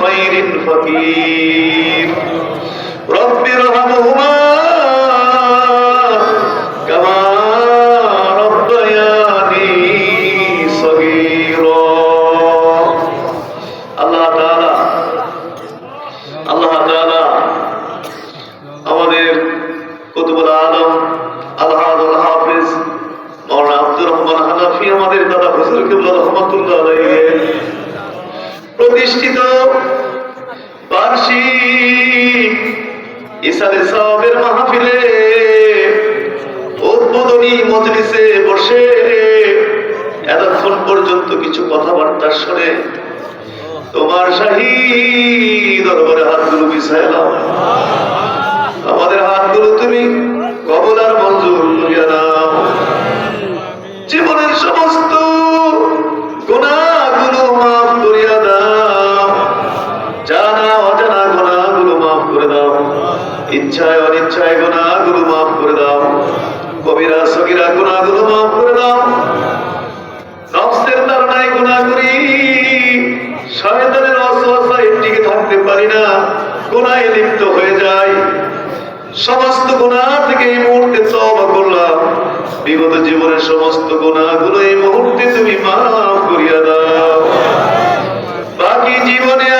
خير فقير رب ارحمهما ইসারে সাহাবের মাহফিলে উদ্বোধনী মজলিসে বসে এতক্ষণ পর্যন্ত কিছু কথাবার্তা শুনে তোমার শাহী দরবারে হাতগুলো বিছাইলাম ইচ্ছায় অনিচ্ছায় গুণাগুলো মাফ করে দাও। কবিরা, সগিরা, গুণাগুলো মাফ করে লিপ্ত হয়ে যায় সমস্ত গুণা থেকে এই মুহূর্তে তওবা করলাম। বিগত জীবনের সমস্ত গুণাগুলো এই মুহূর্তে তুমি করিয়া দাও। বাকি জীবনে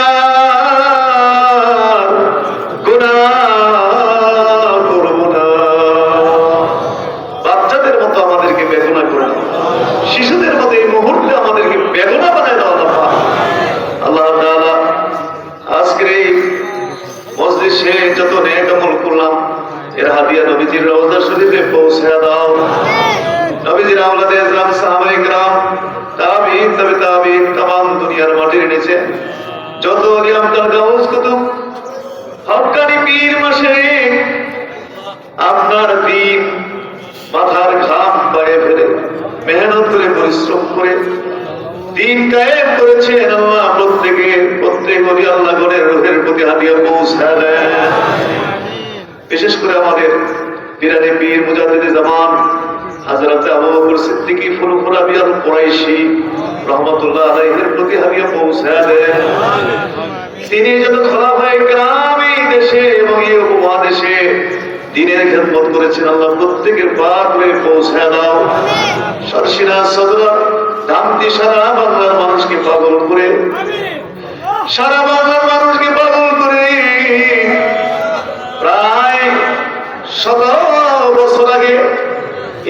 রওজা শরীফে পৌঁছে দাও নবীজির আওলাদে ইসলাম সাহাবায়ে کرام তাবিঈন তবে তাবিঈন तमाम দুনিয়ার মাটির নিচে যত নিয়ম কাল গাউস কুতুব হক্কানি পীর মাসে আপনার দিন মাথার ঘাম পায়ে ফেলে মেহনত করে পরিশ্রম করে দিন কায়েম করেছেন আল্লাহ প্রত্যেকে প্রত্যেক অলি আল্লাহ গণের রোহের প্রতি হাতিয়া পৌঁছা দেন বিশেষ করে আমাদের মুজাহিদ জামান আবু বকর সিদ্দিকী, ফুরফুরা বিয়াল কুরাইশি আলাইহির প্রতি তিনি যত এই দেশে এবং এই উপমহাদেশে দিনের খেদমত করেছেন, আল্লাহ প্রত্যেকের পার দাও। সদরা দামতি সারা বাংলার মানুষকে পাগল করে। সারা বাংলার মানুষকে পাগল করে। প্রায় শত বছর আগে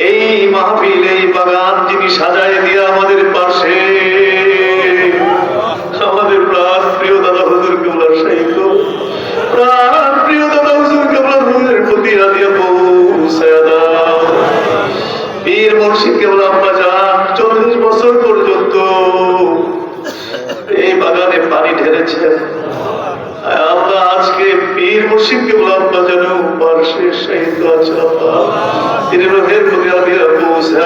এই মাহফিল এই বাগান যিনি সাজায় দিয়ে আমাদের পাশে। আমাদের প্রাণ প্রিয় দাদা হুজুর কেবলার সাহিত্য প্রাণ প্রিয় দাদা হুজুর কেবলার রুহের প্রতি আদিয়া পৌঁছায় দাও। পীর মুর্শিদ কেবল আব্বা যান চল্লিশ বছর পর্যন্ত এই বাগানে পানি ঢেলেছেন আমরা আজকে পীর মুর্শিদ কেবল আব্বা যেন পার্শ্বে শহীদ আছে, আল্লাহ। তিনি রোহের প্রতি আদিয়া পৌঁছা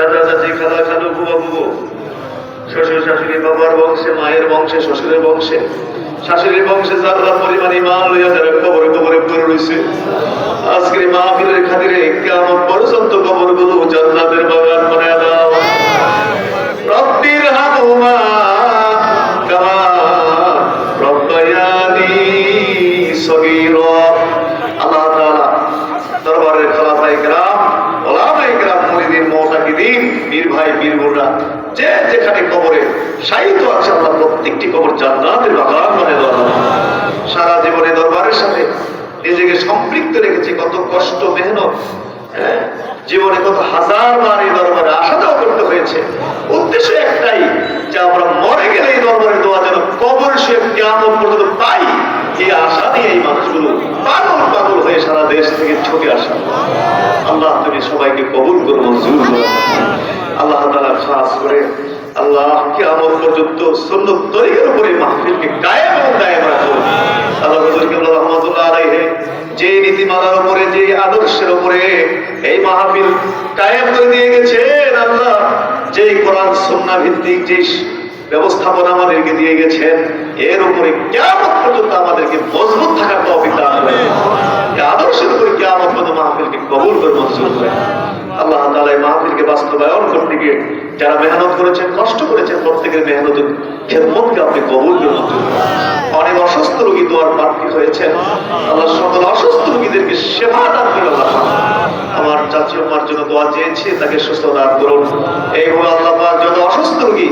দাদা দাদি খালা খালু বুয়া বুবু শ্বশুর শাশুড়ি, বাবার বংশে, মায়ের বংশে, শ্বশুরের বংশে। শাশুড়ির বংশে যারা পরিমাণে ইমান লইয়া যারা কবর কবরে পড়ে রয়েছে আজকের মাহফিলের খাতিরে কেমন পর্যন্ত কবরগুলো জান্নাতের বাগান বানায় দাও। যে যেখানে কবরে শায়িত আছে আল্লাহ প্রত্যেকটি কবর জান্নাতের বাগান দেওয়া সারা জীবনে দরবারের সাথে নিজেকে সম্পৃক্ত রেখেছে। কত কষ্ট মেহনত হ্যাঁ, জীবনে কত হাজার বার এই দরবারে আসা যাওয়া করতে হয়েছে। উদ্দেশ্য একটাই যে আমরা মরে গেলে এই দরবারে দোয়া যেন কবর সে কেমন পর্যন্ত পাই। এই আশা নিয়ে এই মানুষগুলো পাগল পাগল হয়ে সারা দেশ থেকে ছুটে আসা। আল্লাহ তুমি সবাইকে কবুল করো মঞ্জুর করো। আল্লাহ তালা খাস করে আল্লাহ কেমন পর্যন্ত সুন্নত তরিকের উপরে মাহফিলকে কায়েম এবং কায়েম রাখো আল্লাহ রহমতুল্লাহ যে নীতিমালার উপরে, যে আদর্শের উপরে এই মাহফিল কায়েম করে দিয়ে গেছেন আল্লাহ যে কোরআন সুন্নাহ ভিত্তিক যে ব্যবস্থাপনা আমাদেরকে দিয়ে গেছেন, এর উপরে কেমন পর্যন্ত আমাদেরকে মজবুত থাকার করে এই আদর্শের উপরে কেমন পর্যন্ত মাহফিলকে কবুল করে করে। আল্লাহ তাআলা এই মাহফিলকে বাস্তবায়ন করতে গিয়ে যারা মেহনত করেছেন, কষ্ট করেছেন, প্রত্যেকের মেহনত খেদমতকে আপনি কবুল করুন। অনেক অসুস্থ রোগী দোয়ার প্রার্থী হয়েছেন আল্লাহ সকল অসুস্থ রোগীদেরকে সেবা দান করে আমার চাচি আমার জন্য দোয়া চেয়েছে, তাকে সুস্থ দান করুন। এইভাবে আল্লাহ যত অসুস্থ রোগী,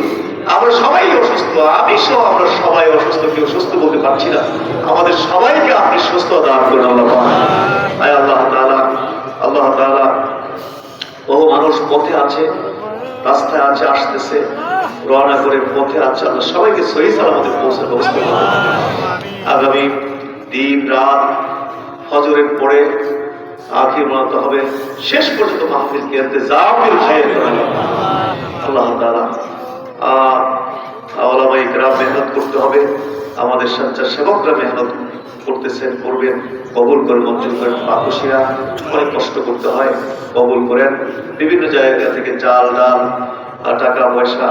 আমরা সবাই অসুস্থ। আমি সহ আমরা সবাই অসুস্থ, কেউ সুস্থ বলতে পারছি না। আমাদের সবাইকে আপনি সুস্থ দান করুন আল্লাহ। আয় আল্লাহ তালা আল্লাহ তাআলা বহু মানুষ পথে আছে, রাস্তায় আছে, আসতেছে, রওনা করে পথে আছে। আল্লাহ সবাইকে সহি সালামতে পৌঁছার ব্যবস্থা করুন। আগামী দিন, রাত ফজরের পরে আখির মনাতে হবে। শেষ পর্যন্ত মাহফিলকে ইন্তজামের খায়ের করা আল্লাহ তাআলা, আহ গ্রাম মেহনত করতে হবে। আমাদের সঞ্চার সেবকরা মেহনত করতেছেন করবেন কবল করে মঞ্জুর করেন। পাকুশিরা অনেক কষ্ট করতে হয়, কবল করেন। বিভিন্ন জায়গা থেকে চাল, ডাল টাকা, পয়সা,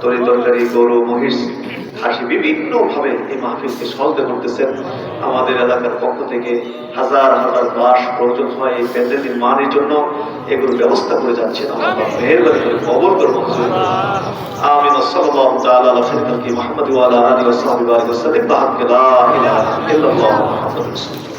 তরি তরকারি, গরু, মহিষ হাসি বিভিন্ন ভাবে এই মাহফিলকে সহজে করতেছেন আমাদের এলাকার পক্ষ থেকে হাজার হাজার বাস প্রয়োজন হয় এই প্যান্ডেল নির্মাণের জন্য এগুলোর ব্যবস্থা করে যাচ্ছেন আমরা মেহরবানি করে কবল করে মঞ্জুর করুন। آمين صلى الله تعالى على خير خلقه محمد وعلى آله وصحبه وسلم بحق لا إله إلا الله محمد رسول الله